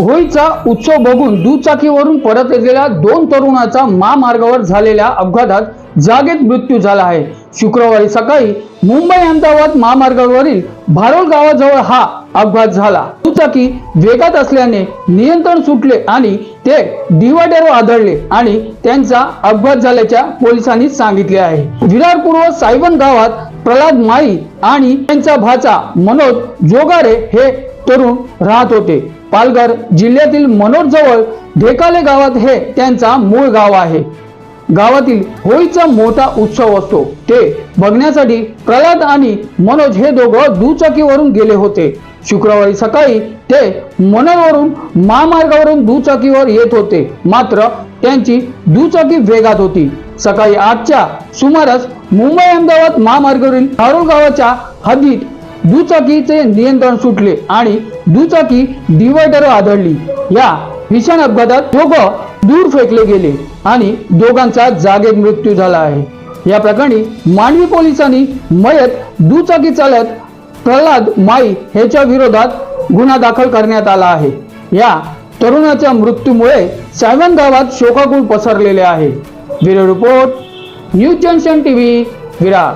होळीचा उत्सव बघून दुचाकीवरून परत येलेल्या दोन तरुणाचा महामार्गावर झालेल्या अपघातात जागेत मृत्यू झाला आहे. शुक्रवारी सकाळी मुंबई अहमदाबाद महामार्गावरील भारोल गावाजवळ हा अपघात झाला. दुचाकी वेगात असल्याने नियंत्रण सुटले आणि ते डिवायडरवर आदळले आणि त्यांचा अपघात झाल्याच्या पोलिसांनी सांगितले आहे. विरार पूर्व सायबन गावात प्रल्हाद माळी आणि त्यांचा भाचा मनोज जोगारे हे तरुण राहत होते. पालघर जिल्ह्यातील मनोर जवळ ढेकाले गावात हे त्यांचा मूळ गाव आहे. गावातील होळीचा मोठा उत्सव असतो. ते बघण्यासाठी प्रल्हाद आणि मनोज हे दोघं दुचाकीवरून गेले होते. शुक्रवारी सकाळी ते मनोरवरून महामार्गावरून दुचाकीवर येत होते. मात्र त्यांची दुचाकी वेगात होती. सकाळी आठच्या सुमारास मुंबई अहमदाबाद महामार्गावरील धारूर गावाच्या हद्दीत दुचाकीचे नियंत्रण सुटले आणि दुचाकी डिवायडर आदळली. या भीषण अपघातात दोघं दूर फेकले गेले आणि दोघांचा जागेत मृत्यू झाला आहे. या प्रकरणी मांडवी पोलिसांनी मयत दुचाकी चालक प्रल्हाद माई ह्याच्या विरोधात गुन्हा दाखल करण्यात आला आहे. या तरुणाच्या मृत्यूमुळे सायवन गावात शोकाकुळ पसरलेले आहे. Bureau report news junction TV Virar.